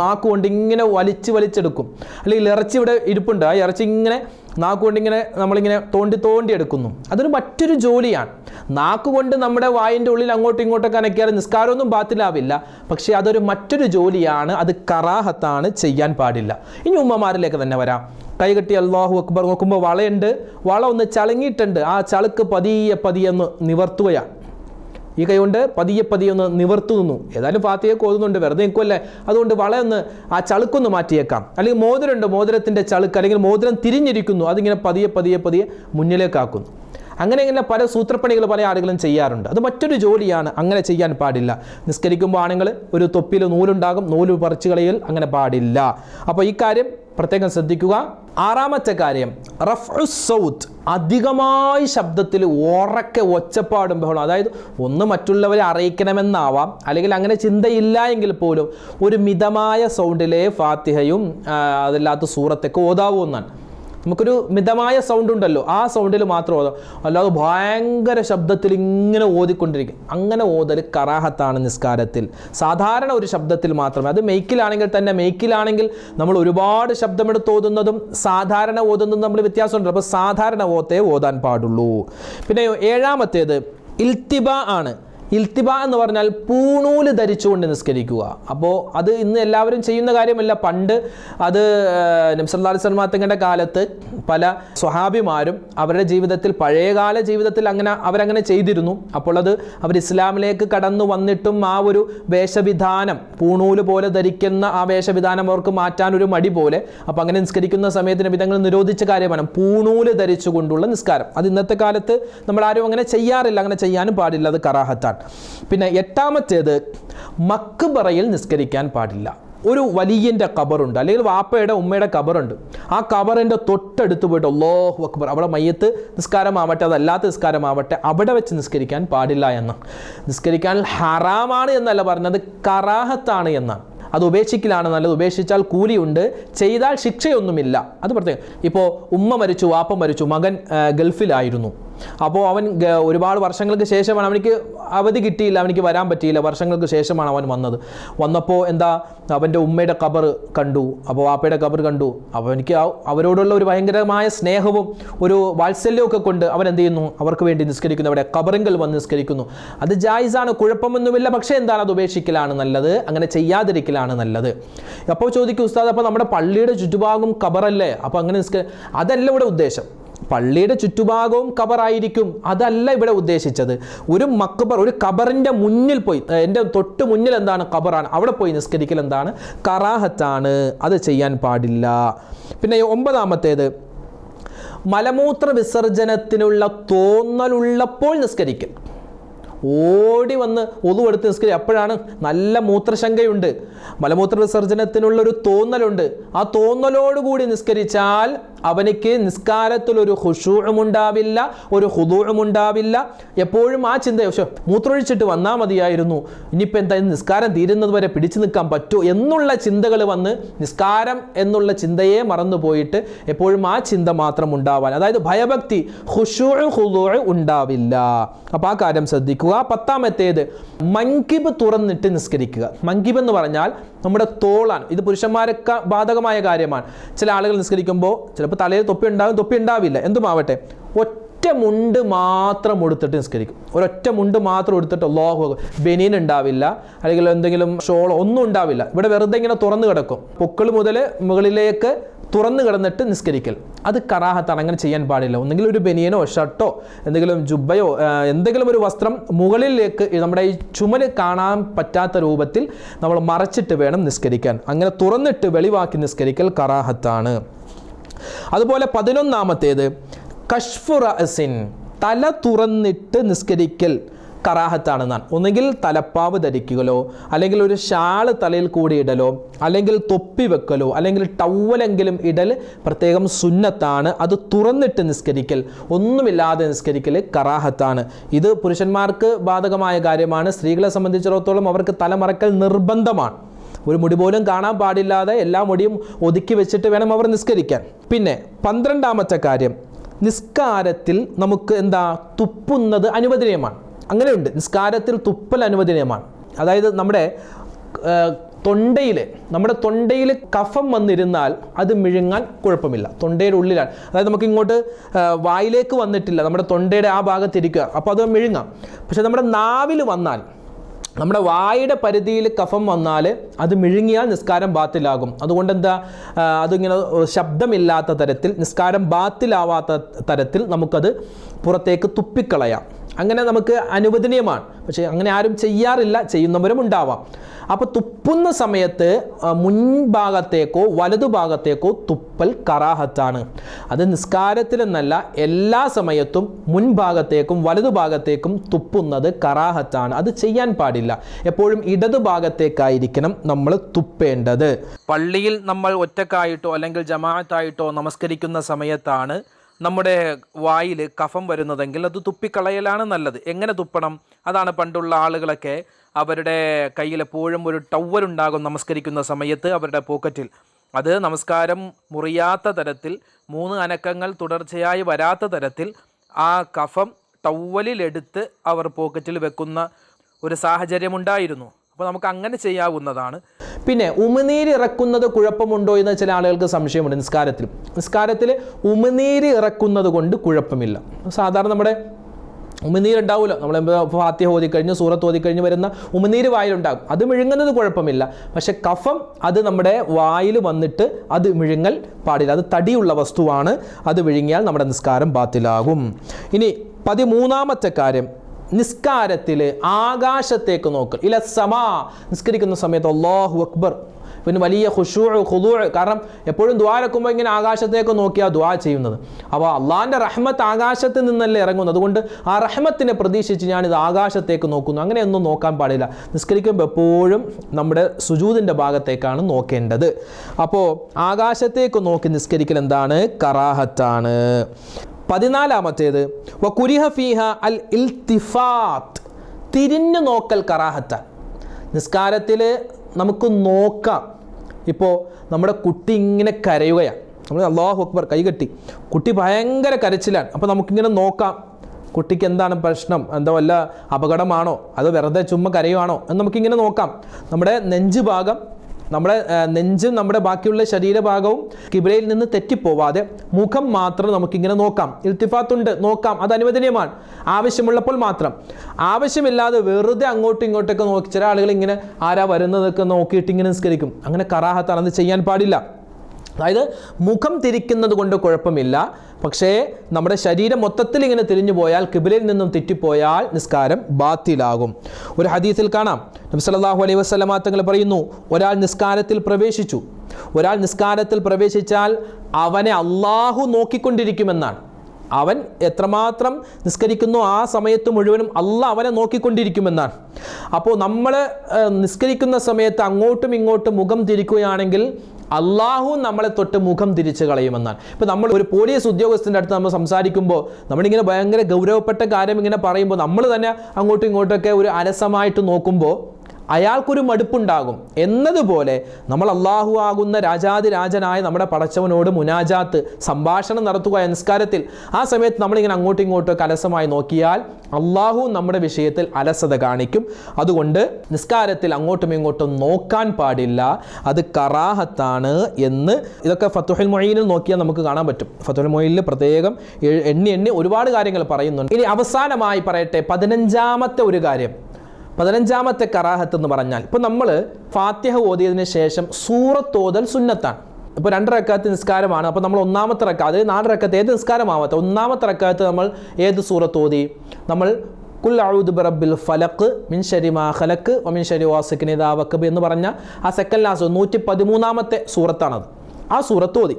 നാക്കുകൊണ്ട് ഇങ്ങനെ വലിച്ച് വലിച്ചെടുക്കും. അല്ലെങ്കിൽ ഇറച്ചി ഇവിടെ ഇരിപ്പുണ്ട്. ആ ഇറച്ചി ഇങ്ങനെ നാക്കുകൊണ്ട് ഇങ്ങനെ നമ്മളിങ്ങനെ തോണ്ടി തോണ്ടി എടുക്കുന്നു. അതൊരു മറ്റൊരു ജോലിയാണ്. നാക്കുകൊണ്ട് നമ്മുടെ വായിന്റെ ഉള്ളിൽ അങ്ങോട്ടും ഇങ്ങോട്ടൊക്കെ അനക്കിയാൽ നിസ്കാരമൊന്നും ബാത്തിലാവില്ല. പക്ഷേ അതൊരു മറ്റൊരു ജോലിയാണ്. അത് കറാഹത്താണ് ചെയ്യാൻ പാടില്ല. ഇനി ഉമ്മമാരിലേക്ക് തന്നെ വരാം. കൈകെട്ടി അള്ളാഹു അക്ബർ നോക്കുമ്പോൾ വളയുണ്ട്. വള ഒന്ന് ചളുങ്ങിയിട്ടുണ്ട്. ആ ചളുക്ക് പതിയെ പതിയെന്ന് നിവർത്തുകയാണ്. ഈ കൈ കൊണ്ട് പതിയെ പതിയെ ഒന്ന് നിവർത്തുന്നു. നിന്നു ഏതായാലും ഫാത്തിയെ കോതുന്നുണ്ട് വെറുതെ നിൽക്കുമല്ലേ അതുകൊണ്ട് വളയൊന്ന് ആ ചളുക്കൊന്ന് മാറ്റിയേക്കാം. അല്ലെങ്കിൽ മോതിരമുണ്ട്. മോതിരത്തിന്റെ ചളുക്ക് അല്ലെങ്കിൽ മോതിരം തിരിഞ്ഞിരിക്കുന്നു. അതിങ്ങനെ പതിയെ പതിയെ പതിയെ മുന്നിലേക്കാക്കുന്നു. അങ്ങനെ ഇങ്ങനെ പല സൂത്രപ്പണികൾ പല ആളുകളും ചെയ്യാറുണ്ട്. അത് മറ്റൊരു ജോലിയാണ്. അങ്ങനെ ചെയ്യാൻ പാടില്ല. നിസ്കരിക്കുമ്പോൾ ആണുങ്ങൾ ഒരു തൊപ്പിയിൽ നൂലുണ്ടാകും. നൂൽ പറിച്ചു കളയൽ അങ്ങനെ പാടില്ല. അപ്പോൾ ഈ കാര്യം പ്രത്യേകം ശ്രദ്ധിക്കുക. ആറാമത്തെ കാര്യം റഫ് സൗത്ത് അധികമായി ശബ്ദത്തിൽ ഉറക്കെ ഒച്ചപ്പാടും ബഹളം അതായത് ഒന്ന് മറ്റുള്ളവരെ അറിയിക്കണമെന്നാവാം അല്ലെങ്കിൽ അങ്ങനെ ചിന്തയില്ല എങ്കിൽ പോലും ഒരു മിതമായ സൗണ്ടിലെ ഫാത്തിഹയും അതില്ലാത്ത സൂറത്തൊക്കെ ഓതാവൂ എന്നാണ്. നമുക്കൊരു മിതമായ സൗണ്ട് ഉണ്ടല്ലോ. ആ സൗണ്ടിൽ മാത്രം ഓതാം. അല്ലാതെ ഭയങ്കര ശബ്ദത്തിൽ ഇങ്ങനെ ഓതിക്കൊണ്ടിരിക്കും. അങ്ങനെ ഓതൽ കറാഹത്താണ് നിസ്കാരത്തിൽ. സാധാരണ ഒരു ശബ്ദത്തിൽ മാത്രമേ. അത് മെയ്ക്കിലാണെങ്കിൽ തന്നെ മെയ്ക്കിലാണെങ്കിൽ നമ്മൾ ഒരുപാട് ശബ്ദമെടുത്ത് ഓതുന്നതും സാധാരണ ഓതുന്നതും നമ്മൾ വ്യത്യാസമുണ്ട്. അപ്പോൾ സാധാരണ ഓത്തേ ഓതാൻ പാടുള്ളൂ. പിന്നെ ഏഴാമത്തേത് ഇൽത്തിബ ആണ്. ഇൽത്തിബ എന്ന് പറഞ്ഞാൽ പൂണൂൽ ധരിച്ചുകൊണ്ട് നിസ്കരിക്കുക. അപ്പോൾ അത് ഇന്ന് എല്ലാവരും ചെയ്യുന്ന കാര്യമല്ല. പണ്ട് അത് നബ്സല്ലാ സൽമാത്തങ്ങളുടെ കാലത്ത് പല സ്വഹാബിമാരും അവരുടെ ജീവിതത്തിൽ പഴയകാല ജീവിതത്തിൽ അങ്ങനെ അവരങ്ങനെ ചെയ്തിരുന്നു. അപ്പോൾ അത് അവർ ഇസ്ലാമിലേക്ക് കടന്നു വന്നിട്ടും ആ ഒരു വേഷവിധാനം പൂണൂൽ പോലെ ധരിക്കുന്ന ആ വേഷവിധാനം അവർക്ക് മാറ്റാൻ ഒരു മടി പോലെ അപ്പോൾ അങ്ങനെ നിസ്കരിക്കുന്ന സമയത്തിന് വിധങ്ങൾ നിരോധിച്ച കാര്യമാണ് പൂണൂൽ ധരിച്ചുകൊണ്ടുള്ള നിസ്കാരം. അത് ഇന്നത്തെ കാലത്ത് നമ്മൾ ആരും അങ്ങനെ ചെയ്യാറില്ല. അങ്ങനെ ചെയ്യാനും പാടില്ല. അത് കറാഹത്താണ്. പിന്നെ എട്ടാമത്തേത് മക്ബറയിൽ നിസ്കരിക്കാൻ പാടില്ല. ഒരു വലിയന്റെ കബറുണ്ട് അല്ലെങ്കിൽ വാപ്പയുടെ ഉമ്മയുടെ കബറുണ്ട് ആ കബറിന്റെ തൊട്ടടുത്ത് പോയിട്ട് അല്ലാഹു അക്ബർ അവിടെ മയ്യത്ത് നിസ്കാരമാവട്ടെ അതല്ലാത്ത നിസ്കാരമാവട്ടെ അവിടെ വെച്ച് നിസ്കരിക്കാൻ പാടില്ല എന്ന്. നിസ്കരിക്കാൻ ഹറാമാണ് എന്നല്ല പറഞ്ഞത് കറാഹത്താണ് എന്നാണ്. അത് ഉപേക്ഷിക്കലാണ് നല്ലത് ഉപേക്ഷിച്ചാൽ കൂലിയുണ്ട് ചെയ്താൽ ശിക്ഷയൊന്നുമില്ല. അത് പ്രത്യേകം. ഇപ്പോൾ ഉമ്മ മരിച്ചു വാപ്പ മരിച്ചു മകൻ ഗൾഫിലായിരുന്നു. അപ്പോൾ അവൻ ഒരുപാട് വർഷങ്ങൾക്ക് ശേഷമാണ് അവനിക്ക് അവധി കിട്ടിയില്ല അവനിക്ക് വരാൻ പറ്റിയില്ല. വർഷങ്ങൾക്ക് ശേഷമാണ് അവൻ വന്നത്. വന്നപ്പോൾ എന്താ അവന്റെ ഉമ്മയുടെ കബർ കണ്ടു. അപ്പോൾ വാപ്പയുടെ കബർ കണ്ടു. അപ്പോൾ എനിക്ക് അവരോടുള്ള ഒരു ഭയങ്കരമായ സ്നേഹവും ഒരു വാത്സല്യമൊക്കെ കൊണ്ട് അവൻ എന്ത് ചെയ്യുന്നു? അവർക്ക് വേണ്ടി നിസ്കരിക്കുന്നു. അവിടെ കബറിങ്കൽ വന്ന് നിസ്കരിക്കുന്നു. അത് ജായിസാണ് കുഴപ്പമൊന്നുമില്ല. പക്ഷേ എന്താണ് അത് ഉപേക്ഷിക്കലാണ് നല്ലത്? അങ്ങനെ ചെയ്യാതിരിക്കലാണ് നല്ലത്. അപ്പോൾ ചോദിക്കും ഉസ്താദ് അപ്പോൾ നമ്മുടെ പള്ളിയുടെ ചുറ്റുഭാഗം കബറല്ലേ അപ്പോൾ അങ്ങനെ നിസ്കരി അതല്ല ഇവിടെ ഉദ്ദേശം. പള്ളിയുടെ ചുറ്റുഭാഗവും കബറായിരിക്കും അതല്ല ഇവിടെ ഉദ്ദേശിച്ചത്. ഒരു മക്കബർ ഒരു കബറിന്റെ മുന്നിൽ പോയി എന്റെ തൊട്ട് മുന്നിൽ എന്താണ് കബറാണ് അവിടെ പോയി നിസ്കരിക്കൽ എന്താണ്? കറാഹത്താണ്. അത് ചെയ്യാൻ പാടില്ല. പിന്നെ ഒമ്പതാമത്തേത്. മലമൂത്ര വിസർജനത്തിനുള്ള തോന്നലുള്ളപ്പോൾ നിസ്കരിക്കൽ. ഓടി വന്ന് ഒതു എടുത്ത് നിസ്കരി അപ്പോഴാണ് നല്ല മൂത്രശങ്കയുണ്ട്. മലമൂത്ര വിസർജനത്തിനുള്ളൊരു തോന്നലുണ്ട്. ആ തോന്നലോടുകൂടി നിസ്കരിച്ചാൽ അവനിക്ക് നിസ്കാരത്തിൽ ഒരു ഹുഷൂമുണ്ടാവില്ല ഒരു ഹുദൂമുണ്ടാവില്ല എപ്പോഴും ആ ചിന്ത പക്ഷെ മൂത്രമൊഴിച്ചിട്ട് വന്നാൽ മതിയായിരുന്നു. ഇനിയിപ്പോൾ എന്താ ഇന്ന് നിസ്കാരം തീരുന്നത് വരെ പിടിച്ചു നിൽക്കാൻ പറ്റുമോ എന്നുള്ള ചിന്തകൾ വന്ന് നിസ്കാരം എന്നുള്ള ചിന്തയെ മറന്നുപോയിട്ട് എപ്പോഴും ആ ചിന്ത മാത്രം ഉണ്ടാവാൻ. അതായത് ഭയഭക്തി ഹുഷൂ ഹുദൂ ഉണ്ടാവില്ല. അപ്പോൾ ആ കാര്യം ശ്രദ്ധിക്കുക പത്താമത്തേത് മങ്കിബ് തുറന്നിട്ട് നിസ്കരിക്കുക. മങ്കിബ് എന്ന് പറഞ്ഞാൽ നമ്മുടെ തോളാണ്. ഇത് പുരുഷന്മാരൊക്കെ ബാധകമായ കാര്യമാണ്. ചില ആളുകൾ നിസ്കരിക്കുമ്പോൾ ചിലപ്പോൾ തലയിൽ തൊപ്പി ഉണ്ടാകും. തൊപ്പി ഉണ്ടാവില്ല. എന്തുമാവട്ടെ? ഒറ്റ മുണ്ട് മാത്രം ഉടുത്തിട്ട് നിസ്കരിക്കും. ഒരൊറ്റ മുണ്ട് മാത്രം എടുത്തിട്ട് അല്ലാഹു ബനീൻ ഉണ്ടാവില്ല അല്ലെങ്കിൽ എന്തെങ്കിലും ഷോളോ ഒന്നും ഉണ്ടാവില്ല. ഇവിടെ വെറുതെ ഇങ്ങനെ തുറന്നു കിടക്കും. പൊക്കിൾ മുതൽ മുകളിലേക്ക് തുറന്നു കിടന്നിട്ട് നിസ്കരിക്കൽ. അത് കറാഹത്താണ് അങ്ങനെ ചെയ്യാൻ പാടില്ല. ഒന്നെങ്കിൽ ഒരു ബനിയനോ ഷർട്ടോ എന്തെങ്കിലും ജുബയോ എന്തെങ്കിലും ഒരു വസ്ത്രം മുകളിലേക്ക് നമ്മുടെ ഈ ചുമൽ കാണാൻ പറ്റാത്ത രൂപത്തിൽ നമ്മൾ മറച്ചിട്ട് വേണം നിസ്കരിക്കാൻ. അങ്ങനെ തുറന്നിട്ട് വെളിവാക്കി നിസ്കരിക്കൽ കറാഹത്താണ്. അതുപോലെ പതിനൊന്നാമത്തേത് കഷ്ഫു റഅസിൻ തല തുറന്നിട്ട് നിസ്കരിക്കൽ കറാഹത്താണെന്നാണ് ഒന്നുകിൽ തലപ്പാവ് ധരിക്കുകയോ അല്ലെങ്കിൽ ഒരു ഷാൾ തലയിൽ കൂടി ഇടലോ അല്ലെങ്കിൽ തൊപ്പി വെക്കലോ അല്ലെങ്കിൽ ടവലെങ്കിലും ഇടൽ പ്രത്യേകം സുന്നത്താണ് അത് തുറന്നിട്ട് നിസ്കരിക്കൽ ഒന്നുമില്ലാതെ നിസ്കരിക്കൽ കറാഹത്താണ്. ഇത് പുരുഷന്മാർക്ക് ബാധകമായ കാര്യമാണ്. സ്ത്രീകളെ സംബന്ധിച്ചിടത്തോളം അവർക്ക് തലമറക്കൽ നിർബന്ധമാണ്. ഒരു മുടി പോലും കാണാൻ പാടില്ലാതെ എല്ലാ മുടിയും ഒതുക്കി വെച്ചിട്ട് വേണം അവർ നിസ്കരിക്കാൻ. പിന്നെ പന്ത്രണ്ടാമത്തെ കാര്യം നിസ്കാരത്തിൽ നമുക്ക് എന്താ തുപ്പുന്നത് അനുവദനീയമാണ്. അങ്ങനെയുണ്ട്. നിസ്കാരത്തിൽ തുപ്പൽ അനുവദനീയമാണ്. അതായത് നമ്മുടെ തൊണ്ടയിൽ നമ്മുടെ തൊണ്ടയിൽ കഫം വന്നിരുന്നാൽ അത് മിഴുങ്ങാൻ കുഴപ്പമില്ല. തൊണ്ടയുടെ ഉള്ളിലാണ്. അതായത് നമുക്ക് ഇങ്ങോട്ട് വായിലേക്ക് വന്നിട്ടില്ല. നമ്മുടെ തൊണ്ടയുടെ ആ ഭാഗത്തിരിക്കുക അപ്പോൾ അത് മിഴുങ്ങാം. പക്ഷേ നമ്മുടെ നാവിൽ വന്നാൽ നമ്മുടെ വായുടെ പരിധിയിൽ കഫം വന്നാൽ അത് മിഴുങ്ങിയാൽ നിസ്കാരം ബാത്തിലാകും. അതുകൊണ്ട് എന്താ അതിങ്ങനെ ശബ്ദമില്ലാത്ത തരത്തിൽ നിസ്കാരം ബാത്തിലാവാത്ത തരത്തിൽ നമുക്കത് പുറത്തേക്ക് തുപ്പിക്കളയാം. അങ്ങനെ നമുക്ക് അനുവദനീയമാണ്. പക്ഷേ അങ്ങനെ ആരും ചെയ്യാറില്ല ചെയ്യുന്നവരും ഉണ്ടാവാം. അപ്പോൾ തുപ്പുന്ന സമയത്ത് മുൻഭാഗത്തേക്കോ വലതുഭാഗത്തേക്കോ തുപ്പൽ കറാഹത്താണ്. അത് നിസ്കാരത്തിലെന്നല്ല എല്ലാ സമയത്തും മുൻഭാഗത്തേക്കും വലതുഭാഗത്തേക്കും തുപ്പുന്നത് കറാഹത്താണ്. അത് ചെയ്യാൻ പാടില്ല. എപ്പോഴും ഇടതുഭാഗത്തേക്കായിരിക്കണം നമ്മൾ തുപ്പേണ്ടത്. പള്ളിയിൽ നമ്മൾ ഒറ്റക്കായിട്ടോ അല്ലെങ്കിൽ ജമാഅത്തായിട്ടോ നമസ്കരിക്കുന്ന സമയത്താണ് നമ്മുടെ വായിൽ കഫം വരുന്നതെങ്കിൽ അത് തുപ്പിക്കളയലാണ് നല്ലത്. എങ്ങനെ തുപ്പണം? അതാണ് പണ്ടുള്ള ആളുകളൊക്കെ അവരുടെ കയ്യിൽ എപ്പോഴും ഒരു ടവൽ ഉണ്ടാകും നമസ്കരിക്കുന്ന സമയത്ത് അവരുടെ പോക്കറ്റിൽ. അത് നമസ്കാരം മുറിയാത്ത തരത്തിൽ മൂന്ന് അനക്കങ്ങൾ തുടർച്ചയായി വരാത്ത തരത്തിൽ ആ കഫം ടവലിലെടുത്ത് അവർ പോക്കറ്റിൽ വെക്കുന്ന ഒരു സാഹചര്യമുണ്ടായിരുന്നു. അപ്പോൾ നമുക്ക് അങ്ങനെ ചെയ്യാവുന്നതാണ്. പിന്നെ ഉമിനീര് ഇറക്കുന്നത് കുഴപ്പമുണ്ടോ എന്ന് ചില ആളുകൾക്ക് സംശയമുണ്ട്. നിസ്കാരത്തിൽ നിസ്കാരത്തിൽ ഉമിനീര് ഇറക്കുന്നത് കൊണ്ട് കുഴപ്പമില്ല. സാധാരണ നമ്മുടെ ഉമിനീരുണ്ടാവുമല്ലോ നമ്മൾ ഫാത്യ ഓതിക്കഴിഞ്ഞ് സൂറത്ത് ഓതിക്കഴിഞ്ഞ് വരുന്ന ഉമിനീര് വായിലുണ്ടാകും. അത് മിഴുങ്ങുന്നത് കുഴപ്പമില്ല. പക്ഷെ കഫം അത് നമ്മുടെ വായിൽ വന്നിട്ട് അത് മിഴുങ്ങൽ പാടില്ല. അത് തടിയുള്ള വസ്തുവാണ്. അത് വിഴുങ്ങിയാൽ നമ്മുടെ നിസ്കാരം ബാത്തിലാകും. ഇനി പതിമൂന്നാമത്തെ കാര്യം. നിസ്കാരത്തിൽ ആകാശത്തേക്ക് നോക്കൽ ഇല സമാ നിസ്കരിക്കുന്ന സമയത്ത് അള്ളാഹു അക്ബർ. പിന്നെ വലിയ ഖുഷൂ ഖുദൂ കാരണം എപ്പോഴും ദ്വാരക്കുമ്പോൾ ഇങ്ങനെ ആകാശത്തേക്ക് നോക്കിയാൽ ദ്വാ ചെയ്യുന്നത്. അപ്പോൾ അള്ളാഹിന്റെ റഹ്മത്ത് ആകാശത്ത് നിന്നല്ലേ ഇറങ്ങുന്നത്. അതുകൊണ്ട് ആ റഹ്മത്തിനെ പ്രതീക്ഷിച്ച് ഞാനിത് ആകാശത്തേക്ക് നോക്കുന്നു. അങ്ങനെയൊന്നും നോക്കാൻ പാടില്ല. നിസ്കരിക്കുമ്പോൾ എപ്പോഴും നമ്മുടെ സുജൂതിന്റെ ഭാഗത്തേക്കാണ് നോക്കേണ്ടത്. അപ്പോൾ ആകാശത്തേക്ക് നോക്കി നിസ്കരിക്കൽ എന്താണ്? കറാഹത്താണ്. പതിനാലാമത്തേത്. വകുരിഹ ഫീഹ അൽ ഇൽത്തിഫാത്ത്. തിരിഞ്ഞു നോക്കൽ കറാഹത്ത. നിസ്കാരത്തിൽ നമുക്ക് നോക്കാം. ഇപ്പോൾ നമ്മുടെ കുട്ടി ഇങ്ങനെ കരയുകയാണ് നമ്മൾ അള്ളാഹു അക്ബർ കൈകെട്ടി കുട്ടി. ഭയങ്കര കരച്ചിലാണ്. അപ്പോൾ നമുക്കിങ്ങനെ നോക്കാം. കുട്ടിക്ക് എന്താണ് പ്രശ്നം? എന്താ വല്ല അപകടമാണോ? അത് വെറുതെ ചുമ്മാ കരയുവാണോ? എന്ന് നമുക്കിങ്ങനെ നോക്കാം. നമ്മുടെ നെഞ്ച് ഭാഗം നമ്മുടെ നെഞ്ചും നമ്മുടെ ബാക്കിയുള്ള ശരീരഭാഗവും കിബിലയിൽ നിന്ന് തെറ്റിപ്പോവാതെ മുഖം മാത്രം നമുക്കിങ്ങനെ നോക്കാം. ഇൽത്തിഫാത്തുണ്ട് നോക്കാം. അത് അനുവദനീയമാണ്. ആവശ്യമുള്ളപ്പോൾ മാത്രം. ആവശ്യമില്ലാതെ വെറുതെ അങ്ങോട്ടും ഇങ്ങോട്ടൊക്കെ നോക്കി ചില ആളുകൾ ഇങ്ങനെ ആരാ വരുന്നതൊക്കെ നോക്കിയിട്ട് ഇങ്ങനെ നിസ്കരിക്കും. അങ്ങനെ കറാഹത്താണ് അത് ചെയ്യാൻ പാടില്ല. അതായത് മുഖം തിരിക്കുന്നത് കൊണ്ട് കുഴപ്പമില്ല. പക്ഷേ നമ്മുടെ ശരീരം മൊത്തത്തിൽ ഇങ്ങനെ തിരിഞ്ഞു പോയാൽ കിബിലിൽ നിന്നും തെറ്റിപ്പോയാൽ നിസ്കാരം ബാത്തിലാകും. ഒരു ഹദീസിൽ കാണാം. നബി സല്ലല്ലാഹു അലൈഹി വസല്ലമ തങ്ങൾ പറയുന്നു ഒരാൾ നിസ്കാരത്തിൽ പ്രവേശിച്ചു. ഒരാൾ നിസ്കാരത്തിൽ പ്രവേശിച്ചാൽ അവനെ അള്ളാഹു നോക്കിക്കൊണ്ടിരിക്കുമെന്നാണ്. അവൻ എത്രമാത്രം നിസ്കരിക്കുന്നു ആ സമയത്ത് മുഴുവനും അല്ല അവനെ നോക്കിക്കൊണ്ടിരിക്കുമെന്നാണ്. അപ്പോൾ നമ്മൾ നിസ്കരിക്കുന്ന സമയത്ത് അങ്ങോട്ടും ഇങ്ങോട്ടും മുഖം തിരിക്കുകയാണെങ്കിൽ അള്ളാഹു നമ്മളെ തൊട്ട് മുഖം തിരിച്ച് കളയുമെന്നാണ്. ഇപ്പോൾ നമ്മൾ ഒരു പോലീസ് ഉദ്യോഗസ്ഥന്റെ അടുത്ത് നമ്മൾ സംസാരിക്കുമ്പോൾ നമ്മളിങ്ങനെ ഭയങ്കര ഗൗരവപ്പെട്ട കാര്യം ഇങ്ങനെ പറയുമ്പോൾ നമ്മൾ തന്നെ അങ്ങോട്ടും ഇങ്ങോട്ടൊക്കെ ഒരു അലസമായിട്ട് നോക്കുമ്പോൾ അയാൾക്കൊരു മടുപ്പുണ്ടാകും. എന്നതുപോലെ നമ്മൾ അള്ളാഹു ആകുന്ന രാജാതിരാജനായ നമ്മുടെ പടച്ചവനോട് മുനാജാത്ത് സംഭാഷണം നടത്തുക നിസ്കാരത്തിൽ ആ സമയത്ത് നമ്മളിങ്ങനെ അങ്ങോട്ടും ഇങ്ങോട്ടും കലസമായി നോക്കിയാൽ അള്ളാഹു നമ്മുടെ വിഷയത്തിൽ അലസത കാണിക്കും. അതുകൊണ്ട് നിസ്കാരത്തിൽ അങ്ങോട്ടും ഇങ്ങോട്ടും നോക്കാൻ പാടില്ല. അത് കറാഹത്താണ് എന്ന് ഇതൊക്കെ ഫത്തുഹൽ മൊയ്നിൽ നോക്കിയാൽ നമുക്ക് കാണാൻ പറ്റും. ഫത്തുഹൽ മൊയ്നിൽ പ്രത്യേകം എണ്ണി എണ്ണി ഒരുപാട് കാര്യങ്ങൾ പറയുന്നുണ്ട്. ഇനി അവസാനമായി പറയട്ടെ പതിനഞ്ചാമത്തെ ഒരു കാര്യം. പതിനഞ്ചാമത്തെ കറാഹത്ത് എന്ന് പറഞ്ഞാൽ ഇപ്പോൾ നമ്മൾ ഫാത്തിഹ ഓതിയതിന് ശേഷം സൂറത്ത് ഓതൽ സുന്നത്താണ്. ഇപ്പോൾ രണ്ട് റക്കാത്ത് നിസ്കാരമാണ്. അപ്പോൾ നമ്മൾ ഒന്നാമത്തെ റക്കാത്ത് അതായത് നാല് റക്കാത്ത് ഏത് നിസ്കാരമാവാത്ത ഒന്നാമത്തെ റക്കാത്ത് നമ്മൾ ഏത് സൂറത്ത് ഓതി? നമ്മൾ കുൽ ഔദ് ബറബിൽ ഫലക്ക് മിൻ ശരി മാ ഖലക്ക് ഒമിൻ ശരി വാസിക്കിന് ഇതാ വക്കബ് എന്ന് പറഞ്ഞ ആ സെക്കൻഡ് ലാസ്റ്റ് നൂറ്റി പതിമൂന്നാമത്തെ സൂറത്താണത്. ആ സൂറത്ത് ഓതി.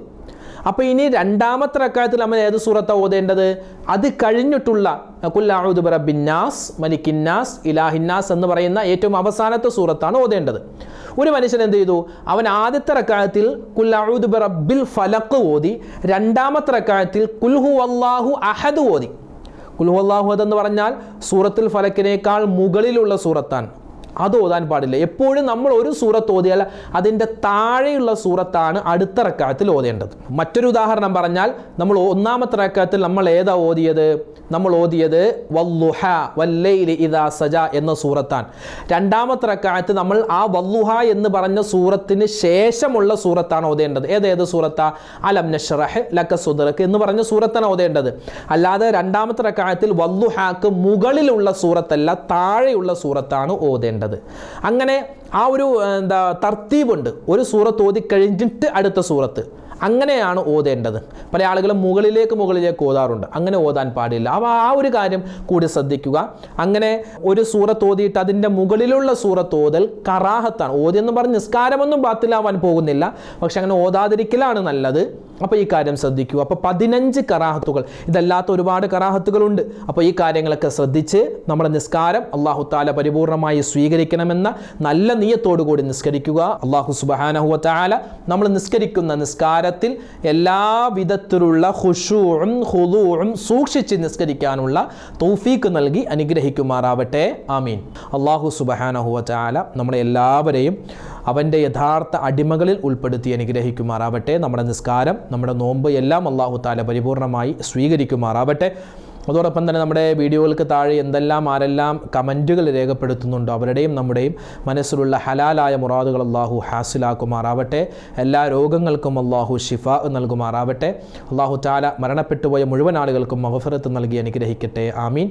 അപ്പോൾ ഇനി രണ്ടാമത്തെ റക്കായത്തിൽ നമ്മൾ ഏത് സൂറത്ത ഓതേണ്ടത്? അത് കഴിഞ്ഞിട്ടുള്ള കുല്ലാഹുദ് ബിന്നാസ് മലിക്കിന്നാസ് ഇലാഹിന്നാസ് എന്ന് പറയുന്ന ഏറ്റവും അവസാനത്തെ സൂറത്താണ് ഓതേണ്ടത്. ഒരു മനുഷ്യൻ എന്ത് ചെയ്തു? അവൻ ആദ്യത്തെ റക്കായത്തിൽ കുല്ലാഹുദ് ബിൽ ഫലക്ക് ഓതി രണ്ടാമത്തെ റക്കായത്തിൽ കുൽഹു അള്ളാഹു അഹദ് ഓതി. കുൽഹു അള്ളാഹു അഹദ് എന്ന് പറഞ്ഞാൽ സൂറത്തുൽ ഫലക്കിനേക്കാൾ മുകളിലുള്ള സൂറത്താണ്. അത് ഓതാൻ പാടില്ല. എപ്പോഴും നമ്മൾ ഒരു സൂറത്ത് ഓതിയാൽ അതിന്റെ താഴെയുള്ള സൂറത്താണ് അടുത്ത റക്കാത്തിൽ ഓതേണ്ടത്. മറ്റൊരു ഉദാഹരണം പറഞ്ഞാൽ നമ്മൾ ഒന്നാമത്തെ റക്കാത്തിൽ നമ്മൾ ഏതാ ഓതിയത്? നമ്മൾ ഓതിയത് വല്ലുഹ വല്ലൈലി ഇദാ സജ എന്ന സൂറത്താണ്. രണ്ടാമത്തെ റക്കാത്ത് നമ്മൾ ആ വല്ലുഹ എന്ന് പറഞ്ഞ സൂറത്തിന് ശേഷമുള്ള സൂറത്താണ് ഓതേണ്ടത്. ഏതേത് സൂറത്താ? അലം നഷ്റഹ് ലക്ക സുദർക്ക് എന്ന് പറഞ്ഞ സൂറത്താണ് ഓതേണ്ടത്. അല്ലാതെ രണ്ടാമത്തെ റക്കായത്തിൽ വല്ലുഹാക്ക് മുകളിലുള്ള സൂറത്തല്ല താഴെയുള്ള സൂറത്താണ് ഓതേണ്ടത്. അങ്ങനെ ആ ഒരു എന്താ തർത്തീബുണ്ട്. ഒരു സൂറത്ത് ഓതി കഴിഞ്ഞിട്ട് അടുത്ത സൂറത്ത്. അങ്ങനെയാണ് ഓതേണ്ടത്. പല ആളുകളും മുകളിലേക്ക് മുകളിലേക്ക് ഓതാറുണ്ട്. അങ്ങനെ ഓതാൻ പാടില്ല. അപ്പോൾ ആ ഒരു കാര്യം കൂടി ശ്രദ്ധിക്കുക. അങ്ങനെ ഒരു സൂറത്ത് ഓതിയിട്ട് അതിന്റെ മുകളിലുള്ള സൂറത്ത് ഓതൽ കറാഹത്താണ്. ഓതിയെന്ന് പറഞ്ഞ് നിസ്കാരമൊന്നും ബാത്തിലാവാൻ പോകുന്നില്ല. പക്ഷെ അങ്ങനെ ഓതാതിരിക്കലാണ് നല്ലത്. അപ്പോൾ ഈ കാര്യം ശ്രദ്ധിക്കൂ. അപ്പോൾ പതിനഞ്ച് കറാഹത്തുകൾ. ഇതല്ലാത്ത ഒരുപാട് കറാഹത്തുകളുണ്ട്. അപ്പോൾ ഈ കാര്യങ്ങളൊക്കെ ശ്രദ്ധിച്ച് നമ്മുടെ നിസ്കാരം അള്ളാഹു താല പരിപൂർണമായി സ്വീകരിക്കണമെന്ന നല്ല നീയത്തോടു കൂടി നിസ്കരിക്കുക അള്ളാഹു സുബാനഹുവ താല നമ്മൾ നിസ്കരിക്കുന്ന നിസ്കാരത്തിൽ എല്ലാ വിധത്തിലുള്ള ഹുഷൂഴും ഹുദൂഴും സൂക്ഷിച്ച് നിസ്കരിക്കാനുള്ള തൗഫീക്ക് നൽകി അനുഗ്രഹിക്കുമാറാവട്ടെ. ആമീൻ. അള്ളാഹു സുബഹാനഹുവ താല നമ്മളെ എല്ലാവരെയും അവന്റെ യഥാർത്ഥ അടിമകളിൽ ഉൾപ്പെടുത്തി അനുഗ്രഹിക്കുമാറാവട്ടെ. നമ്മുടെ നിസ്കാരം നമ്മുടെ നോമ്പ് എല്ലാം അള്ളാഹു താല പരിപൂർണമായി സ്വീകരിക്കുമാറാവട്ടെ. അതോടൊപ്പം തന്നെ നമ്മുടെ വീഡിയോകൾക്ക് താഴെ എന്തെല്ലാം ആരെല്ലാം കമന്റുകൾ രേഖപ്പെടുത്തുന്നുണ്ടോ അവരുടെയും നമ്മുടെയും മനസ്സിലുള്ള ഹലാലായ മുറാദുകൾ അള്ളാഹു ഹാസിലാക്കുമാറാവട്ടെ. എല്ലാ രോഗങ്ങൾക്കും അള്ളാഹു ഷിഫ നൽകുമാറാവട്ടെ. അള്ളാഹു താല മരണപ്പെട്ടുപോയ മുഴുവൻ ആളുകൾക്കും മഹഫറത്ത് നൽകി അനുഗ്രഹിക്കട്ടെ. ആമീൻ.